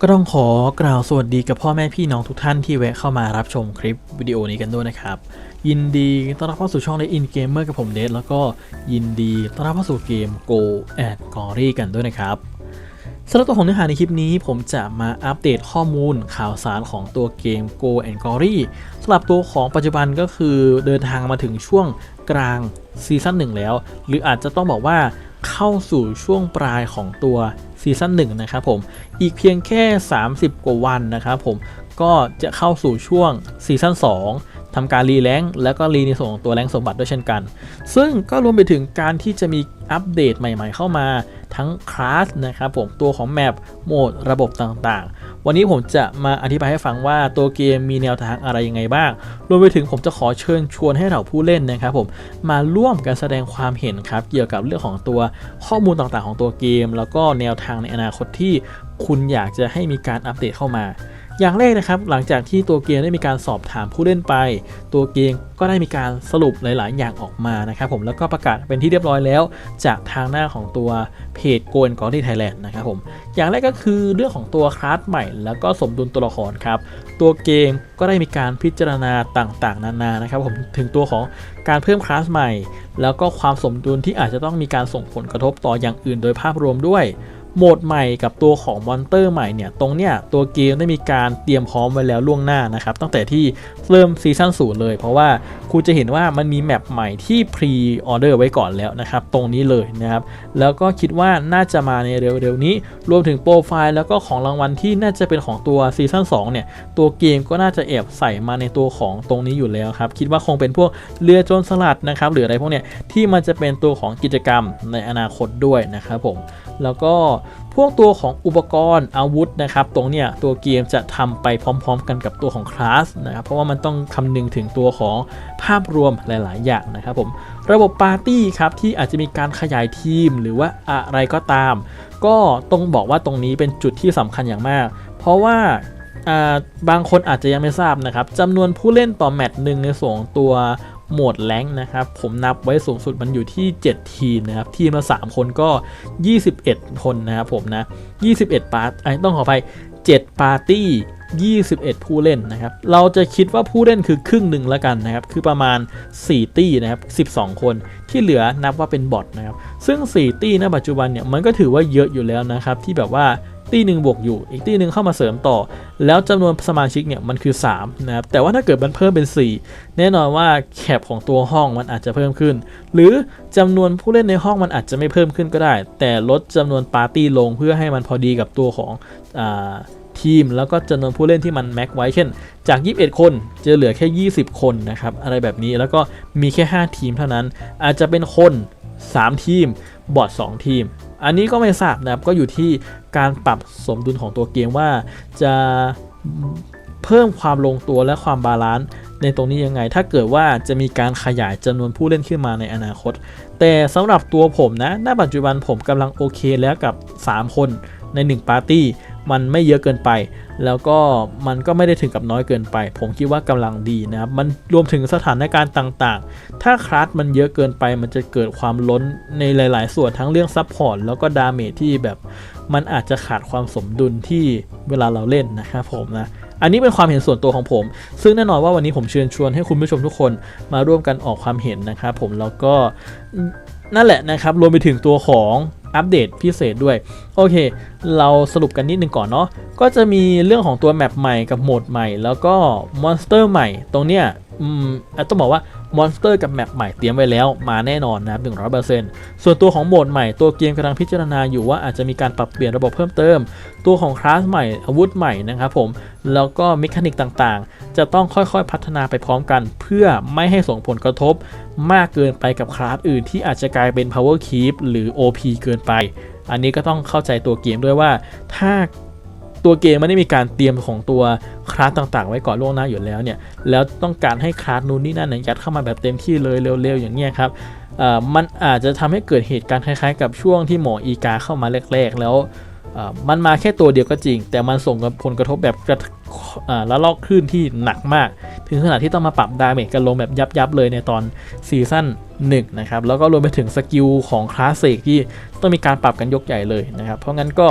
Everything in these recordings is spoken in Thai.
ก็ต้องขอกล่าวสวัสดีกับพ่อแม่พี่น้องทุกท่านที่แวะเข้ามารับชมคลิปวิดีโอนี้กันด้วยนะครับ ยินดีต้อนรับเข้าสู่ช่อง The In Gamer กับผมเดชแล้วก็ยินดีต้อนรับเข้าสู่เกม Go and Glory กันด้วยนะครับสำหรับตัวของเนื้อหาในคลิปนี้ ผมจะมาอัปเดตข้อมูลข่าวสารของตัวเกม Go and Glory สำหรับตัวของปัจจุบันก็คือเดินทางมาถึงช่วงกลางซีซั่น1แล้ว หรืออาจจะต้องบอกว่าเข้าสู่ช่วงปลายของตัว ซีซั่น1นะครับผมอีกเพียงแค่ 30 กว่าวันนะครับผมก็จะเข้าสู่ช่วงซีซั่น2ทำการรีแลงค์แล้วก็รีในส่วนของตัวแรงสมบัติด้วยเช่นกัน ซึ่งก็รวมไปถึงการที่จะมีอัปเดตใหม่ๆเข้ามาทั้งคลาสนะครับผมตัวของแมปโหมดระบบต่างๆ วันนี้ผมจะมาอธิบายให้ฟังว่าตัวเกมมีแนวทางอะไรยังไงบ้าง รวมไปถึงผมจะขอเชิญชวนให้เราผู้เล่นนะครับผมมาร่วมกันแสดงความเห็นครับ เกี่ยวกับเรื่องของตัวข้อมูลต่างๆของตัวเกม แล้วก็แนวทางในอนาคตที่คุณอยากจะให้มีการอัปเดตเข้ามา อย่างแรกนะครับหลังจากที่ตัวเกมได้มีการสอบถามผู้เล่นไป ตัวเกมก็ได้มีการสรุปหลาย ๆ อย่างออกมานะครับผมแล้วก็ประกาศเป็นที่เรียบร้อยแล้ว จากทางหน้าของตัวเพจโกนกอที่ไทยแลนด์นะครับผมอย่างแรกก็คือเรื่องของตัวคลาสใหม่ แล้วก็สมดุลตัวละครครับตัวเกมก็ได้มีการพิจารณาต่าง ๆ นานานะครับผมถึงตัวของการเพิ่มคลาสใหม่ แล้วก็ความสมดุลที่อาจจะต้องมีการส่งผลกระทบต่ออย่างอื่นโดยภาพรวมด้วย โหมดใหม่กับตัวของมอนเตอร์ใหม่เนี่ยตรงเนี้ยตัวเกมได้มีการเตรียมพร้อมไว้แล้วล่วงหน้านะครับตั้งแต่ที่เริ่มซีซั่นศูนย์เลย เพราะว่าคุณจะเห็นว่ามันมีแมปใหม่ที่พรีออเดอร์ไว้ก่อนแล้วนะครับตรงนี้เลยนะครับแล้วก็คิดว่าน่าจะมาในเร็วๆนี้ รวมถึงโปรไฟล์แล้วก็ของรางวัลที่น่าจะเป็นของตัวซีซั่น2เนี่ยตัวเกมก็น่าจะแอบใส่มาในตัวของตรงนี้อยู่แล้วครับคิดว่าคงเป็นพวกเรือโจรสลัดนะครับหรืออะไรพวกเนี้ยที่มันจะเป็นตัวของกิจกรรมในอนาคตด้วยนะครับผมแล้วก็พวกตัวของอุปกรณ์อาวุธนะครับตรงเนี้ยตัวเกมจะทำไปพร้อม ๆ กันกับตัวของคลาสนะครับเพราะว่ามันต้องคำนึงถึงตัวของภาพรวมหลาย ๆ อย่างนะครับผมระบบปาร์ตี้ครับที่อาจจะมีการขยายทีมหรือว่าอะไรก็ตาม ก็ต้องบอกว่าตรงนี้เป็นจุดที่สำคัญอย่างมาก เพราะว่าบางคนอาจจะยังไม่ทราบนะครับจำนวนผู้เล่นต่อแมตช์หนึ่งในส่วนของตัว โหมดแรงนะครับ ผมนับไว้สูงสุดมันอยู่ที่ 7 ทีมนะครับ ทีมละ 3 คนก็ 21 คนนะครับผมนะ 21 ปาร์ตต้องขออภัย 7 ปาร์ตี้ 21 ผู้เล่นนะครับ เราจะคิดว่าผู้เล่นคือครึ่งหนึ่งแล้วกันนะครับ คือประมาณ 4 ตี้นะครับ 12 คน ที่เหลือนับว่าเป็นบอทนะครับ ซึ่ง 4 ตี้ณปัจจุบันเนี่ย มันก็ถือว่าเยอะอยู่แล้วนะครับ ที่แบบว่า ตี้หนึ่งบวกอยู่ อีกตี้หนึ่งเข้ามาเสริมต่อ แล้วจำนวนสมาชิกเนี่ยมันคือ3นะครับแต่ว่าถ้าเกิดมันเพิ่มเป็น 4 แน่นอนว่าแคปของตัวห้องมันอาจจะเพิ่มขึ้น หรือจำนวนผู้เล่นในห้องมันอาจจะไม่เพิ่มขึ้นก็ได้ แต่ลดจำนวนปาร์ตี้ลงเพื่อให้มันพอดีกับตัวของอทีม แล้วก็จำนวนผู้เล่นที่มันแม็กไว้เช่น จาก 21 คนจะเหลือแค่ 20 คนนะครับอะไรแบบนี้แล้วก็มีแค่ 5 ทีมเท่านั้น อาจจะเป็นคน 3 ทีมบอท2ทีม อันนี้ก็ไม่ทราบนะครับ ก็อยู่ที่การปรับสมดุลของตัวเกมว่า จะเพิ่มความลงตัวและความบาลานซ์ในตรงนี้ยังไง ถ้าเกิดว่าจะมีการขยายจำนวนผู้เล่นขึ้นมาในอนาคต แต่สำหรับตัวผมนะ ณ ปัจจุบันผมกำลังโอเคแล้วกับ 3 คนใน 1 ปาร์ตี้ มันไม่เยอะเกินไป แล้วก็มันก็ไม่ได้ถึงกับน้อยเกินไป ผมคิดว่ากำลังดีนะครับ มันรวมถึงสถานการณ์ต่างๆ ถ้าคลาสมันเยอะเกินไปมันจะเกิดความล้นในหลาย ๆ ส่วนทั้งเรื่องซับพอร์ตแล้วก็ดาเมจที่แบบมันอาจจะขาดความสมดุลที่เวลาเราเล่นนะครับผมนะอันนี้เป็นความเห็นส่วนตัวของผม ซึ่งแน่นอนว่าวันนี้ผมเชิญชวนให้คุณผู้ชมทุกคนมาร่วมกันออกความเห็นนะครับผมแล้วก็นั่นแหละนะครับรวมไปถึงตัวของ อัปเดตพิเศษด้วย โอเค เราสรุปกันนิดนึงก่อนเนาะก็จะมีเรื่องของตัวแมปใหม่กับโหมดใหม่ แล้วก็มอนสเตอร์ใหม่ตรงเนี้ยอืมอาต้องบอกว่า มอนสเตอร์กับแมปใหม่เตรียมไว้แล้วมาแน่นอนนะครับ100%ส่วนตัวของโหมดใหม่ตัวเกมกำลังพิจารณาอยู่ว่าอาจจะมีการปรับเปลี่ยนระบบเพิ่มเติม ตัวของคลาสใหม่อาวุธใหม่นะครับผมแล้วก็เมคานิกต่างๆ จะต้องค่อยๆพัฒนาไปพร้อมกัน เพื่อไม่ให้ส่งผลกระทบ มากเกินไปกับคลาสอื่นที่อาจจะกลายเป็น power keep หรือ OP เกินไป อันนี้ก็ต้องเข้าใจตัวเกมด้วยว่า ถ้า ตัวเกมไม่ได้มีการเตรียมของตัวคลาสต่างๆ ไว้ก่อนล่วงหน้าอยู่แล้วเนี่ยแล้วต้องการให้คลาสนู้นนี่นั่นเนี่ยยัดเข้ามาแบบเต็มที่เลยเร็วๆ อย่างเงี้ยครับมันอาจจะทำให้เกิดเหตุการณ์คล้ายๆ กับช่วงที่หมออีกาเข้ามาแรก ๆ แล้วมันมาแค่ตัวเดียวก็จริง แต่มันส่งผลกระทบแบบระละลอกคลื่นที่หนักมาก ถึงขนาดที่ต้องมาปรับดาเมจกันลงแบบยับๆเลยในตอนซีซั่น1นะครับแล้วก็รวมไปถึงสกิลของคลาสสิกที่ต้องมีการปรับกันยกใหญ่เลยนะครับเพราะงั้นก็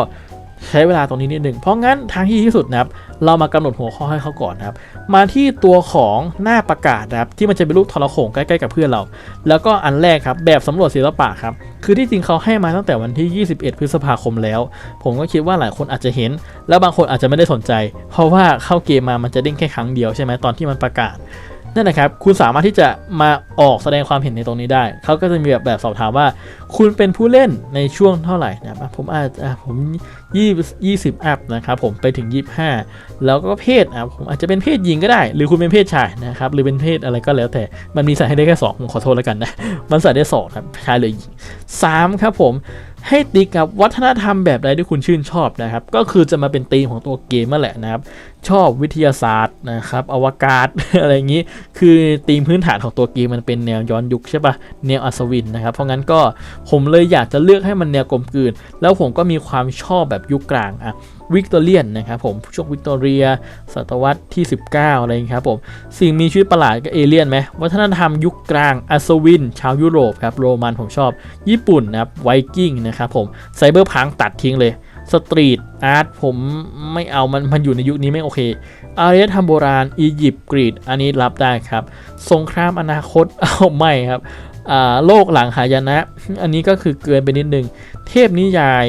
ใช้เวลาตรงนี้นิดหนึ่งเพราะงั้นทางที่ดีที่สุดนะครับ เรามากำหนดหัวข้อให้เขาก่อนนะครับ มาที่ตัวของหน้าประกาศนะครับ ที่มันจะเป็นรูปทรโขงใกล้ๆกับเพื่อนเรา แล้วก็อันแรกครับ แบบสำรวจศิลปะครับ คือที่จริงเขาให้มาตั้งแต่วันที่ 21 พฤษภาคมแล้ว ผมก็คิดว่าหลายคนอาจจะเห็น แล้วบางคนอาจจะไม่ได้สนใจ เพราะว่าเข้าเกมมามันจะเด้งแค่ครั้งเดียวใช่ไหมตอนที่มันประกาศ นั่นนะครับ คุณสามารถที่จะมาออกแสดงความเห็นในตรงนี้ได้ เขาก็จะมีแบบแบบสอบถามว่า คุณเป็นผู้เล่นในช่วงเท่าไหร่นะครับผมอาจอะผมยี่ยี่สิบอัพนะครับผมไปถึง25แล้วก็เพศอะผมอาจจะเป็นเพศหญิงก็ได้ หรือคุณเป็นเพศชายนะครับ หรือเป็นเพศอะไรก็แล้วแต่ มันมีใส่ให้ได้แค่2ผมขอโทษแล้วกันนะ มันใส่ได้สองครับชายหรือหญิงสามครับผม ให้ตีกับวัฒนธรรมแบบใดที่คุณชื่นชอบนะครับ ก็คือจะมาเป็นธีมของตัวเกมนั่นแหละนะครับ ชอบวิทยาศาสตร์นะครับอวกาศอะไรอย่างนี้ คือธีมพื้นฐานของตัวเกมมันเป็นแนวย้อนยุคใช่ปะแนวอัศวินนะครับ เพราะงั้นก็ผมเลยอยากจะเลือกให้มันแนวกลมกลืน แล้วผมก็มีความชอบแบบยุคกลางอะ วิกตอเรียนนะครับผมช่วงวิกตอเรียศตวรรษที่ 19 อะไรอย่างนี้ครับผมสิ่งมีชีวิตประหลาดก็เอเลี่ยนไหมวัฒนธรรมยุคกลางอัศวิน ชาวยุโรปครับโรมันผมชอบ ญี่ปุ่นนะครับไวกิ้งนะครับผมไซเบอร์พังตัดทิ้งเลยสตรีทอาร์ตผมไม่เอามันมันอยู่ในยุคนี้ไม่โอเค อารยธรรมโบราณ อียิปต์กรีกอันนี้รับได้ครับ สงครามอนาคตเอาไม่ครับโลกหลังหายนะ อันนี้ก็คือเกินไปนิดนึง เทพนิยาย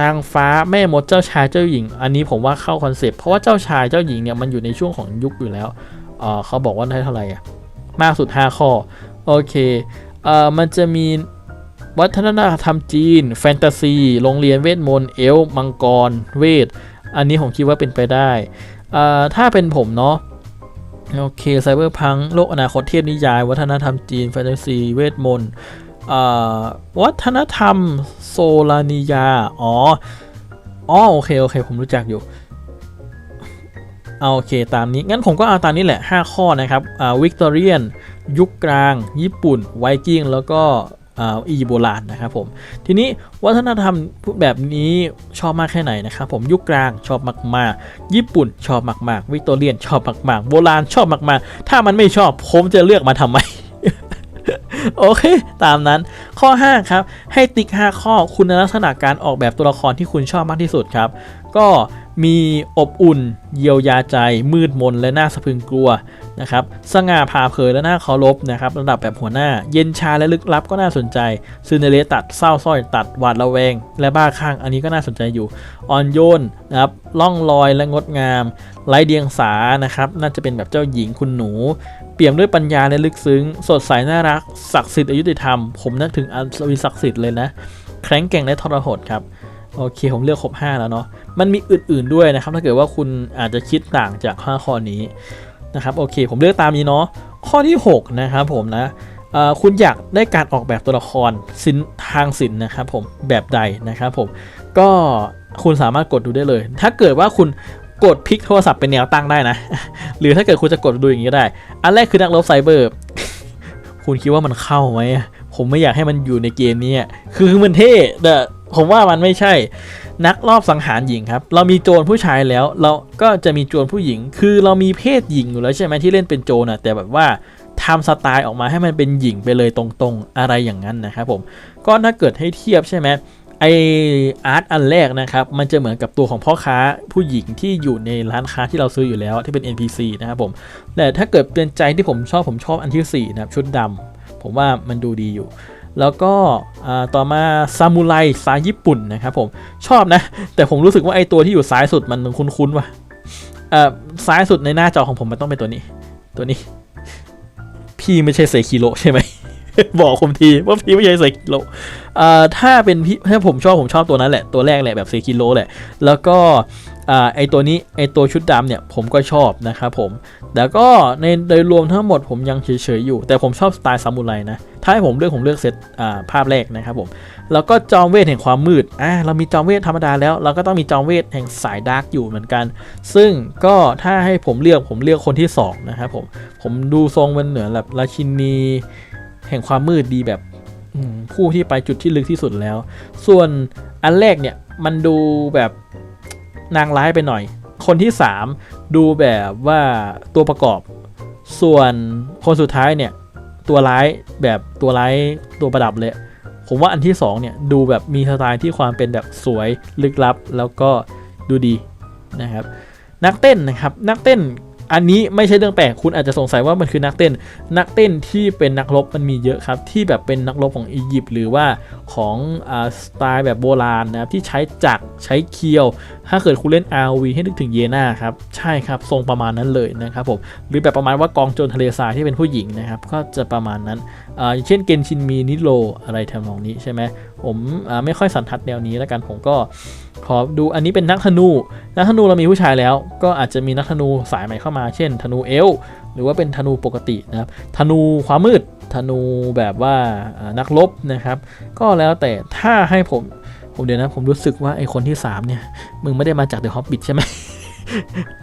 นางฟ้าแม่มดเจ้าชายเจ้าหญิง อันนี้ผมว่าเข้าคอนเซปต์เพราะว่าเจ้าชายเจ้าหญิงเนี่ยมันอยู่ในช่วงของยุคอยู่แล้วเขาบอกว่าได้เท่าไหร่อะมากสุด 5 ข้อ โอเคเอ่อมันจะมีวัฒนธรรมจีน แฟนตาซี โรงเรียนเวทมนต์เอล์มังกร เวท อันนี้ผมคิดว่าเป็นไปได้อ่าถ้าเป็นผมเนาะโอเคไซเบอร์พังโลกอนาคตเทพนิยาย วัฒนธรรมจีน แฟนตาซี เวทมนต์ วัฒนธรรมโซลานิยา อ๋อ อ๋อ โอเค โอเค ผมรู้จักอยู่ เอาโอเค ตามนี้ งั้นผมก็เอาตามนี้แหละ 5 ข้อนะครับอ่าวิกตอเรียน ยุคกลาง ญี่ปุ่น ไวกิ้ง แล้วก็อ่าอียิปต์โบราณนะครับผม ทีนี้วัฒนธรรมแบบนี้ชอบมากแค่ไหนนะครับผมยุคกลางชอบมากๆ ญี่ปุ่นชอบมากๆ วิกตอเรียนชอบมากๆ โบราณชอบมากๆ ถ้ามันไม่ชอบผมจะเลือกมาทำไม โอเค ตามนั้น ข้อ 5 ครับ ให้ติ๊ก 5 ข้อคุณลักษณะการออกแบบตัวละครที่คุณชอบมากที่สุดครับ ก็มีอบอุ่น เยียวยาใจ มืดมนและน่าสะพึงกลัวนะครับสง่าผ่าเผยและน่าเคารพนะครับระดับแบบหัวหน้า เย็นชาและลึกลับก็น่าสนใจซินเดอเรลตัดเศร้าสร้อยตัดหวาดระแวง และบ้าคลั่งอันนี้ก็น่าสนใจอยู่อ่อนโยนนะครับล่องลอยและงดงามไร้เดียงสานะครับน่าจะเป็นแบบเจ้าหญิงคุณหนู เปี่ยมด้วยปัญญาและลึกซึ้ง สดใสน่ารัก ศักดิ์สิทธิ์อายุติธรรม ผมนึกถึงอัศวินศักดิ์สิทธิ์เลยนะ แข็งแกร่งและทรหดครับ โอเค ผมเลือกครบ 5 แล้วเนาะ มันมีอื่นๆด้วยนะครับ ถ้าเกิดว่าคุณอาจจะคิดต่างจาก 5 ข้อนี้นะครับ โอเค ผมเลือกตามนี้เนาะ ข้อที่ 6 นะครับผมนะคุณอยากได้การออกแบบตัวละครสินทางศิลป์นะครับผมแบบใดนะครับผมก็คุณสามารถกดดูได้เลย ถ้าเกิดว่าคุณ กดพลิกโทรศัพท์เป็นแนวตั้งได้นะ หรือถ้าเกิดคุณจะกดดูอย่างนี้ก็ได้ อันแรกคือนักรบไซเบอร์ คุณคิดว่ามันเข้าไหมผมไม่อยากให้มันอยู่ในเกมนี้คือมันเท่แต่ผมว่ามันไม่ใช่ นักรอบสังหารหญิงครับ เรามีโจรผู้ชายแล้ว เราก็จะมีโจรผู้หญิง คือเรามีเพศหญิงอยู่แล้วใช่ไหมที่เล่นเป็นโจรนะแต่แบบว่าทำสไตล์ออกมาให้มันเป็นหญิงไปเลยตรงๆ อะไรอย่างนั้นนะครับผม ก็ถ้าเกิดให้เทียบใช่ไหม ไออาร์ตอันแรกนะครับ มันจะเหมือนกับตัวของพ่อค้าผู้หญิงที่อยู่ในร้านค้าที่เราซื้ออยู่แล้วที่เป็น NPC นะครับผมแต่ถ้าเกิดเป็นใจที่ผมชอบผมชอบอันที่4นะครับชุดดำผมว่ามันดูดีอยู่ แล้วก็ต่อมาซามูไรสายญี่ปุ่นนะครับผมชอบนะ แต่ผมรู้สึกว่าไอตัวที่อยู่ซ้ายสุดมันคุ้นๆว่ะซ้ายสุดในหน้าจอของผมมันต้องเป็นตัวนี้ ตัวนี้ พี่ไม่ใช่เซคิโรใช่ไหม บอกผมทีว่าพี่ไม่ใช่เซคิโร่อ่อถ้าเป็นพี่ถ้าผมชอบผมชอบตัวนั้นแหละตัวแรกแหละแบบเซคิโร่แหละ แล้วก็อ่าไอตัวนี้ไอตัวชุดดำเนี่ยผมก็ชอบนะครับผมแต่ก็ในโดยรวมทั้งหมดผมยังเฉยๆอยู่ แต่ผมชอบสไตล์ซามูไรนะ ถ้าให้ผมเลือกผมเลือกเซตอ่าภาพแรกนะครับผมแล้วก็จอมเวทแห่งความมืดอ่าเรามีจอมเวทธรรมดาแล้ว เราก็ต้องมีจอมเวทแห่งสายดาร์กอยู่เหมือนกัน ซึ่งก็ถ้าให้ผมเลือกผมเลือกคนที่สองนะครับผมผมดูทรงมันเหนือแบบราชินี แห่งความมืดดีแบบผู้ที่ไปจุดที่ลึกที่สุดแล้ว ส่วนอันแรกเนี่ยมันดูแบบนางร้ายไปหน่อย คนที่ 3 ดูแบบว่าตัวประกอบ ส่วนคนสุดท้ายเนี่ยตัวร้ายแบบตัวร้ายตัวประดับเลย ผมว่าอันที่2เนี่ยดูแบบมีสไตล์ที่ความเป็นแบบสวยลึกลับ แล้วก็ดูดีนะครับ นักเต้นนะครับนักเต้น อันนี้ไม่ใช่เรื่องแปลกคุณอาจจะสงสัยว่ามันคือนักเต้น นักเต้นที่เป็นนักรบมันมีเยอะครับที่แบบเป็นนักรบของอียิปต์หรือว่าของอสไตล์แบบโบราณนะครับที่ใช้จักรใช้เคียว ถ้าเกิดคุณเล่น RV ให้นึกถึงเยนาครับใช่ครับทรงประมาณนั้นเลยนะครับผมหรือแบบประมาณว่ากองโจรทะเลทรายที่เป็นผู้หญิงนะครับก็จะประมาณนั้น อย่างเช่นเกนชินมีนิโรอะไรทำนองนี้ใช่ไหมผมไม่ค่อยสันทัดแนวนี้แล้วกันผมก็ขอดูอันนี้เป็นนักธนู นักธนูเรามีผู้ชายแล้ว ก็อาจจะมีนักธนูสายใหม่เข้ามา เช่น ธนูเอลหรือว่าเป็นธนูปกตินะครับธนูความมืดธนูแบบว่านักรบนะครับ ก็แล้วแต่ถ้าให้ผมผมเดี๋ยวนะผมรู้สึกว่าไอคนที่ 3 เนี่ย มึงไม่ได้มาจาก The Hobbit ใช่ไหม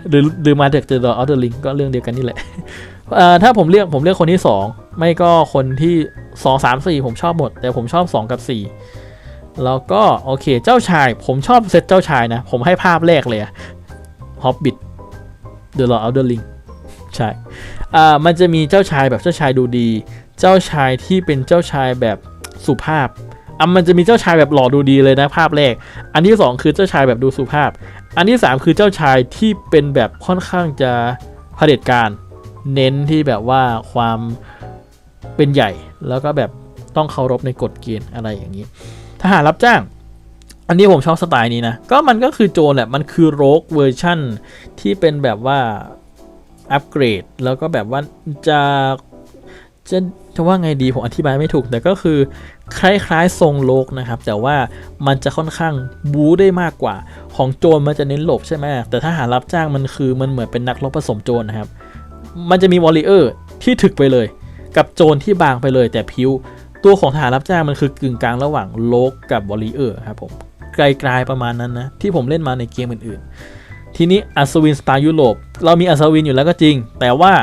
หรือหรือมาจาก The Lord of the Ring ก็เรื่องเดียวกันนี่แหละ ถ้าผมเลือกผมเลือกคนที่ 2 ไม่ก็คนที่ 2 3 4 ผมชอบหมด แต่ผมชอบ 2 กับ 4 แล้วก็โอเคเจ้าชาย ผมชอบเซตเจ้าชายนะ ผมให้ภาพแรกเลยฮอะ Hobbit The Lord of the Ring ใช่อ่ามันจะมีเจ้าชายแบบเจ้าชายดูดี เจ้าชายที่เป็นเจ้าชายแบบสุภาพอะมันจะมีเจ้าชายแบบหล่อดูดีเลยนะภาพแรก อันที่สองคือเจ้าชายแบบดูสุภาพ อันที่สามคือเจ้าชายที่เป็นแบบค่อนข้างจะเผด็จการ เน้นที่แบบว่าความเป็นใหญ่แล้วก็แบบต้องเคารพในกฎเกณฑ์อะไรอย่างนี้ทหารรับจ้าง อันนี้ผมชอบสไตล์นี้นะ ก็มันก็คือโจรแหละ มันคือโรกเวอร์ชั่นที่เป็นแบบว่าอัปเกรด แล้วก็แบบว่าจะจะจะว่าไงดีผมอธิบายไม่ถูก แต่ก็คือคล้ายๆทรงโลกนะครับ แต่ว่ามันจะค่อนข้างบู๊ได้มากกว่า ของโจรมันจะเน้นหลบใช่ไหมแต่ถ้าหารรับจ้างมันคือมันเหมือนเป็นนักรบผสมโจรนะครับ มันจะมีวอลเลเยอร์ที่ถึกไปเลย กับโจรที่บางไปเลย แต่ผิวตัวของทหารรับจ้างมันคือกึ่งกลางระหว่างโลกกับวอลเลเยอร์ครับผมไกลๆประมาณนั้นนะ ที่ผมเล่นมาในเกมอื่นๆ ทีนี้อัศวินสไตล์ยุโรปเรามีอัศวินอยู่แล้วก็จริง แต่ว่า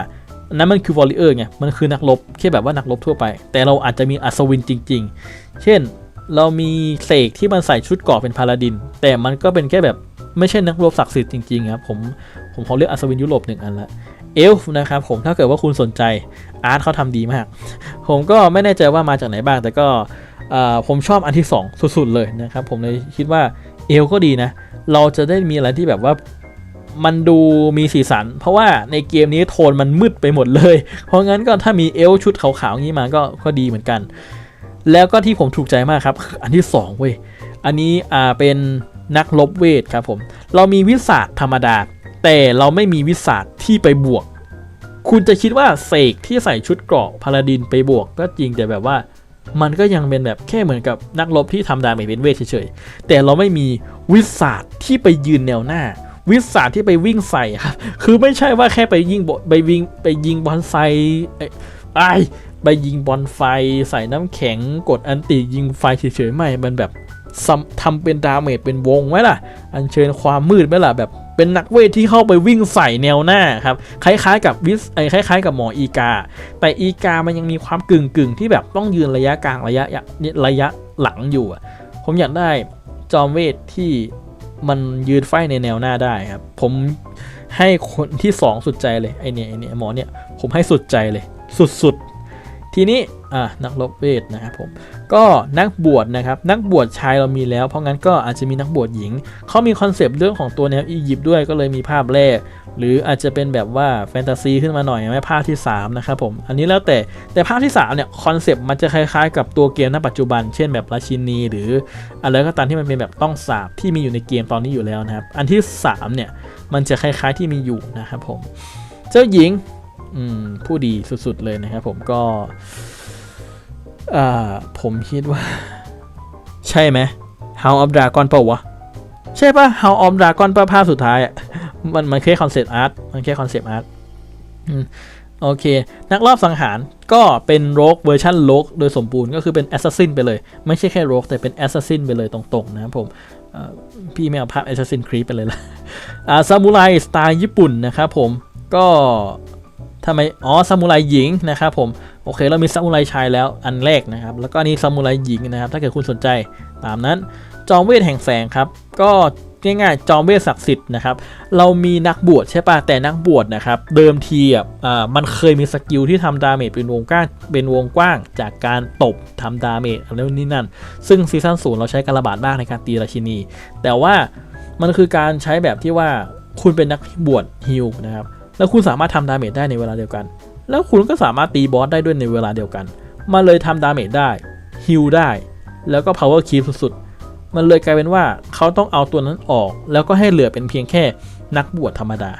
นั้นมันคือวอลเลเยอร์ไงมันคือนักรบแค่แบบว่านักรบทั่วไป แต่เราอาจจะมีอัศวินจริง ๆ เช่นเรามีเสกที่มันใส่ชุดเกราะเป็นพาลาดิน แต่มันก็เป็นแค่แบบไม่ใช่นักรบศักดิ์สิทธิ์จริงๆครับผมผมขอเลือกอัศวินยุโรปหนึ่งอันละ เอลฟ์นะครับผมถ้าเกิดว่าคุณสนใจอาร์ตเขาทำดีมาก ผมก็ไม่แน่ใจว่ามาจากไหนบ้าง แต่ก็ผมชอบอันที่ 2 สุดๆเลยนะครับ ผมเลยคิดว่าเอลก็ดีนะ เราจะได้มีอะไรที่แบบว่ามันดูมีสีสัน เพราะว่าในเกมนี้โทนมันมืดไปหมดเลย เพราะงั้นก็ถ้ามีเอลชุดขาวๆงี้มาก็ก็ดีเหมือนกัน แล้วก็ที่ผมถูกใจมากครับ อันที่2เว้ยอันนี้อ่าเป็นนักลบเวทครับผม เรามีวิสาสธรรมดา แต่เราไม่มีวิสาสที่ไปบวก คุณจะคิดว่าเสกที่ใส่ชุดเกราะพาลาดินไปบวกก็จริงแต่แบบว่า มันก็ยังเป็นแบบแค่เหมือนกับนักรบที่ทำดาเมจเป็นเวทเฉยๆ แต่เราไม่มีวิสาสที่ไปยืนแนวหน้า วิสาสที่ไปวิ่งใส่ครับ คือไม่ใช่ว่าแค่ไปยิงบไปวิ่งไปยิงบอลไซไอ้ไปยิงบอลไฟใส่น้ำแข็งกดอันติยิงไฟเฉยๆไม่ มันแบบซ้ำทำเป็นดาเมจเป็นวงไหมล่ะ อัญเชิญความมืดไหมล่ะแบบ เป็นนักเวทที่เข้าไปวิ่งใส่แนวหน้าครับคล้ายๆ กับวิสไอ้คล้าย ๆ กับหมออีกา แต่อีกามันยังมีความกึ่งๆที่แบบต้องยืนระยะกลางระยะระยะหลังอยู่ผมอยากได้จอมเวทที่มันยืนไฟในแนวหน้าได้ครับ ผมให้คนที่สองสุดใจเลยไอเนี่ยไอเนี่ยหมอเนี่ยผมให้สุดใจเลย สุดๆทีนี้ อะนักรบเวทนะครับผมก็นักบวชนะครับนักบวชชายเรามีแล้ว เพราะงั้นก็อาจจะมีนักบวชหญิงเขามีคอนเซปต์เรื่องของตัวแนวอียิปต์ด้วยก็เลยมีภาพแรก หรืออาจจะเป็นแบบว่าแฟนตาซีขึ้นมาหน่อยไหมภาพที่ 3 นะครับผม อันนี้แล้วแต่แต่ภาพที่3เนี่ยคอนเซปต์มันจะคล้ายๆ กับตัวเกมณปัจจุบัน เช่นแบบราชินี หรืออะไรก็ตามที่มันเป็นแบบต้องสาบที่มีอยู่ในเกมตอนนี้อยู่แล้วนะครับอันที่3เนี่ยมันจะคล้ายๆที่มีอยู่นะครับผมเจ้าหญิงอืมผู้ดีสุดๆเลยนะครับผมก็ อ่าผมคิดว่า ใช่ไหม House of Dragon เปล่าวะ ใช่ปะ House of Dragon ปะภาพสุดท้ายอะมันมันแค่คอนเซปต์อาร์ตมันแค่คอนเซปต์อาร์ตโอเค นักรอบสังหารก็เป็นโรกเวอร์ชันโรกโดยสมบูรณ์ก็คือเป็นแอสซัสซินไปเลย ไม่ใช่แค่โรกแต่เป็นแอสซัสซินไปเลยตรงๆ นะครับผมพี่ไม่เอาภาพแอสซัสซินครีปไปเลยละอาซามูไรสไตล์ญี่ปุ่นนะครับผมก็ทำไม อ๋อซามูไรหญิงนะครับผม อเคเรามีซามูไรชายแล้วอันแรกนะครับ แล้วก็อันนี้ซามูไรหญิงนะครับ ถ้าเกิดคุณสนใจตามนั้น จอมเวทแห่งแสงครับ ก็ง่ายๆจอมเวทศักดิ์สิทธิ์นะครับ เรามีนักบวชใช่ปะแต่นักบวชนะครับ เดิมทีอะอ่ามันเคยมีสกิลที่ทำดาเมจเป็นวงกว้างเป็นวงกว้าง จากการตบทำดาเมจอะไรนี่นั่น ซึ่งซีซั่นศูนย์เราใช้การระบาดมากในการตีราชินี แต่ว่ามันคือการใช้แบบที่ว่าคุณเป็นนักบวชฮิลนะครับ แล้วคุณสามารถทำดาเมจได้ในเวลาเดียวกัน แล้วคุณก็สามารถตีบอสได้ด้วยในเวลาเดียวกันมันเลยทำดาเมจได้ฮิลได้ แล้วก็ power keep สุดๆ มันเลยกลายเป็นว่าเขาต้องเอาตัวนั้นออก แล้วก็ให้เหลือเป็นเพียงแค่นักบวชธรรมดา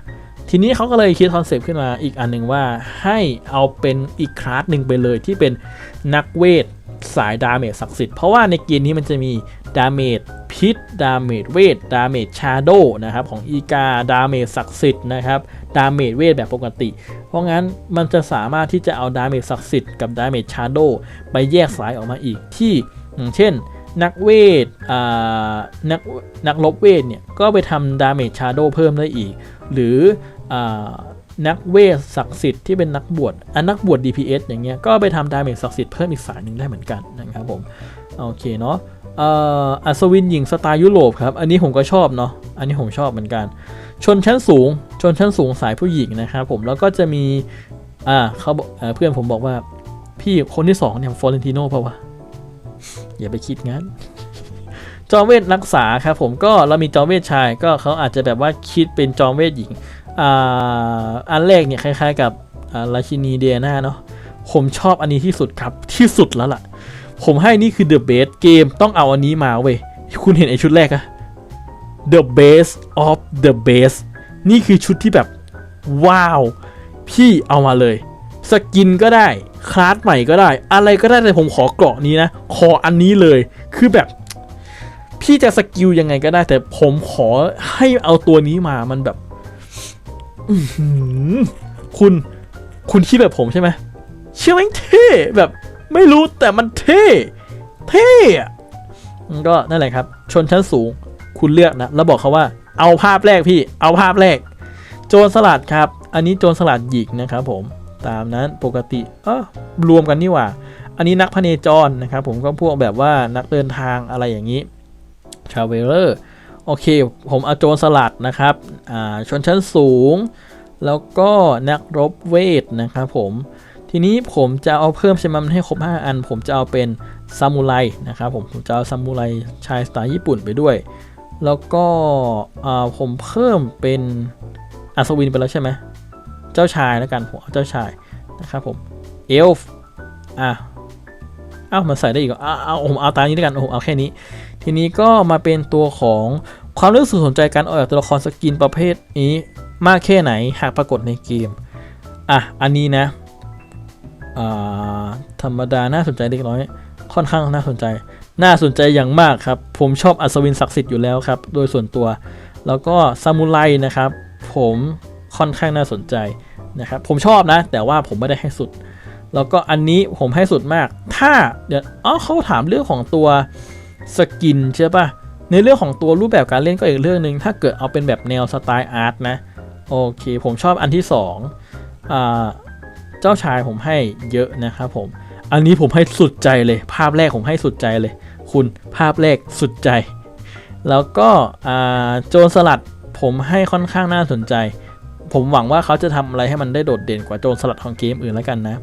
ทีนี้เขาก็เลยคิดคอนเซปต์ขึ้นมาอีกอันหนึ่งว่าให้เอาเป็นอีกคลาสหนึ่งไปเลยที่เป็นนักเวทสายดาเมจศักดิ์สิทธิ์เพราะว่าในเกมนี้มันจะมีดาเมจพิษดาเมจเวทดาเมจชาโดนะครับของอีกาดาเมจศักดิ์สิทธิ์นะครับ ดาเมจเวทแบบปกติ เพราะงั้นมันจะสามารถที่จะเอาดาเมจศักดิ์สิทธิ์กับดาเมจชาโดไปแยกสายออกมาอีกที่อย่างเช่น นักเวทนักนักลบเวทเนี่ยก็ไปทำดาเมจชาโดเพิ่มได้อีก หรืออนักเวทศักดิ์สิทธิ์ที่เป็นนักบวชอันนักบวช DPS อย่างเงี้ยก็ไปทำดาเมจศักดิ์สิทธิ์เพิ่มอีกสายหนึ่งได้เหมือนกันนะครับผมโอเคเนาะอัศวินหญิงสไตล์ยุโรปครับ อันนี้ผมก็ชอบเนาะ อันนี้ผมชอบเหมือนกัน ชนชั้นสูง ชนชั้นสูงสายผู้หญิงนะครับผมแล้วก็จะมีอ่าเขาเพื่อนผมบอกว่าพี่คนที่สองเนี่ยฟอร์เรนติโน่เปล่าวะอย่าไปคิดงั้น จอมเวทรักษาครับผมก็เรามีจอมเวทชายก็เขาอาจจะแบบว่าคิดเป็นจอมเวทหญิงอ่าอันแรกเนี่ยคล้าย ๆ กับราชินีเดียนาเนาะผมชอบอันนี้ที่สุดครับที่สุดแล้วล่ะ ผมให้นี่คือ the best เกมต้องเอาอันนี้มาเว้ยคุณเห็นไอชุดแรกอะ the best of the best นี่คือชุดที่แบบ ว้าว พี่เอามาเลย สกินก็ได้ คลาสใหม่ก็ได้ อะไรก็ได้แต่ผมขอเกราะนี้นะ ขออันนี้เลย คือแบบ พี่จะสกิลยังไงก็ได้ แต่ผมขอให้เอาตัวนี้มามันแบบคุณคุณคิดแบบผมใช่ไหมเชื่อไหมเท่แบบ ไม่รู้แต่มันเท่เท่ก็นั่นแหละครับ ชนชั้นสูง คุณเลือกนะ แล้วบอกเขาว่า เอาภาพแรกพี่ เอาภาพแรก โจรสลัดครับ อันนี้โจรสลัดหญิงนะครับผม ตามนั้นปกติเออรวมกันนี่หว่า อันนี้นักพเนจรนะครับผมก็พวกแบบว่านักเดินทางอะไรอย่างนี้ชาเวลเลอร์โอเค ผมเอาโจรสลัดนะครับอ่าชนชั้นสูง แล้วก็นักรบเวทนะครับผม ทีนี้ผมจะเอาเพิ่มใช่ไหมมันให้ครบ 5 อัน ผมจะเอาเป็นซามูไรนะครับผม ผมจะเอาซามูไรชายสไตล์ญี่ปุ่นไปด้วย แล้วก็ผมเพิ่มเป็นอัศวินไปแล้วใช่ไหมเจ้าชายแล้วกันผมเอาเจ้าชายนะครับผมเอลฟ์อะเอ้ามันใส่ได้อีกเอาเอาผมเอาตามนี้แล้วกันผมเอาแค่นี้ ทีนี้ก็มาเป็นตัวของความรู้สึกสนใจการออกแบบตัวละครสกินประเภทนี้มากแค่ไหนหากปรากฏในเกม อะ อันนี้นะธรรมดาน่าสนใจเล็กน้อย ค่อนข้างน่าสนใจ น่าสนใจอย่างมากครับ ผมชอบอัศวินศักดิ์สิทธิ์อยู่แล้วครับ โดยส่วนตัว แล้วก็ซามูไรนะครับ ผมค่อนข้างน่าสนใจนะครับ ผมชอบนะ แต่ว่าผมไม่ได้ให้สุด แล้วก็อันนี้ผมให้สุดมาก ถ้าเดี๋ยวอ๋อเขาถามเรื่องของตัวสกินใช่ปะในเรื่องของตัวรูปแบบการเล่นก็อีกเรื่องหนึ่งถ้าเกิดเอาเป็นแบบแนวสไตล์อาร์ตนะ โอเค ผมชอบอันที่สองอ่าเจ้าชายผมให้เยอะนะครับผม อันนี้ผมให้สุดใจเลย ภาพแรกผมให้สุดใจเลย คุณภาพแรกสุดใจ แล้วก็โจรสลัดผมให้ค่อนข้างน่าสนใจ ผมหวังว่าเขาจะทำอะไรให้มันได้โดดเด่นกว่าโจรสลัดของเกมอื่นแล้วกันนะ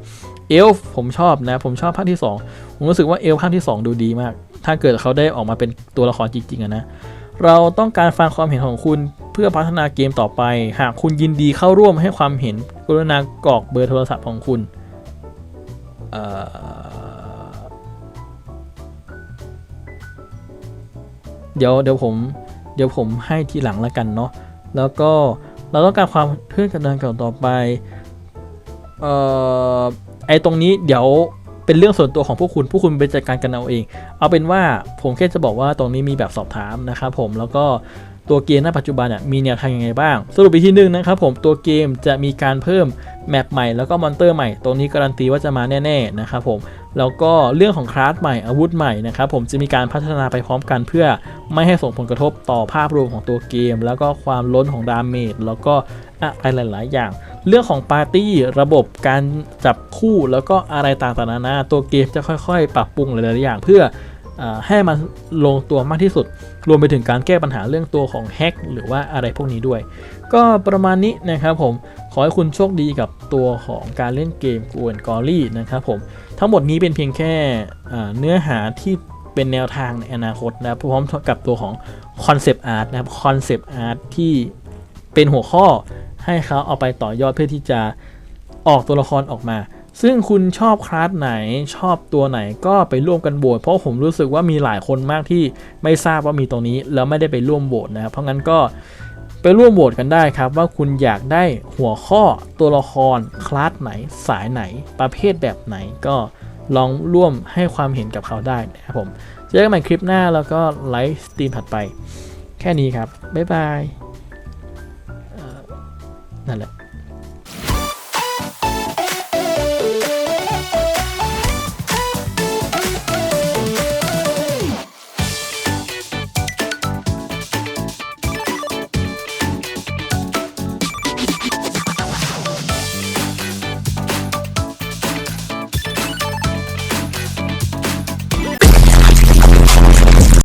เอลฟ์ผมชอบนะ ผมชอบภาคที่ 2 ผมรู้สึกว่าเอลภาคที่ 2 ดูดีมาก ถ้าเกิดเขาได้ออกมาเป็นตัวละครจริงๆนะ เราต้องการฟังความเห็นของคุณเพื่อพัฒนาเกมต่อไป หากคุณยินดีเข้าร่วมให้ความเห็นกรุณากรอกเบอร์โทรศัพท์ของคุณ เอ่อ เดี๋ยวเดี๋ยวผมเดี๋ยวผมให้ทีหลังแล้วกันเนาะแล้วก็เราต้องการความเพื่อนกันเดินก่อนต่อไปเอ่อไอตรงนี้เดี๋ยวเป็นเรื่องส่วนตัวของพวกคุณ พวกคุณไปจัดการกันเอาเอง เอาเป็นว่าผมแค่จะบอกว่าตรงนี้มีแบบสอบถามนะครับผมแล้วก็ ตัวเกมณปัจจุบันเนี่ยมีแนวทางยังไงบ้าง สรุปอีกทีหนึงนะครับผมตัวเกมจะมีการเพิ่มแมปใหม่แล้วก็มอนเตอร์ใหม่ ตรงนี้การันตีว่าจะมาแน่ๆนะครับผมแล้วก็เรื่องของคลาสใหม่อาวุธใหม่นะครับผมจะมีการพัฒนาไปพร้อมกันเพื่อไม่ให้ส่งผลกระทบต่อภาพรวมของตัวเกม แล้วก็ความล้นของดาเมจแล้วก็อะไรหลาย ๆ อย่าง เรื่องของปาร์ตี้ระบบการจับคู่แล้วก็อะไรต่างๆนานาตัวเกมจะค่อย ๆ ปรับปรุงหลายๆอย่าง เพื่อ ให้มันลงตัวมากที่สุด รวมไปถึงการแก้ปัญหาเรื่องตัวของแฮกหรือว่าอะไรพวกนี้ด้วย ก็ประมาณนี้นะครับผม ขอให้คุณโชคดีกับตัวของการเล่นเกมกวนกอรี่นะครับผม ทั้งหมดนี้เป็นเพียงแค่เนื้อหาที่เป็นแนวทางในอนาคตนะพร้อมกับตัวของคอนเซปต์อาร์ตนะครับคอนเซปต์อาร์ตที่เป็นหัวข้อให้เขาเอาไปต่อยอดเพื่อที่จะออกตัวละครออกมา ซึ่งคุณชอบคลาสไหนชอบตัวไหนก็ไปร่วมกันโหวตเพราะผมรู้สึกว่ามีหลายคนมากที่ไม่ทราบว่ามีตรงนี้ แล้วไม่ได้ไปร่วมโหวตนะครับเพราะงั้นก็ไปร่วมโหวตกันได้ครับ ว่าคุณอยากได้หัวข้อตัวละครคลาสไหน สายไหน ประเภทแบบไหนก็ลองร่วมให้ความเห็นกับเขาได้นะครับผมเจอกันใหม่คลิปหน้าแล้วก็ไลฟ์สตรีมถัดไป แค่นี้ครับ บ๊ายบายนั่นแหละ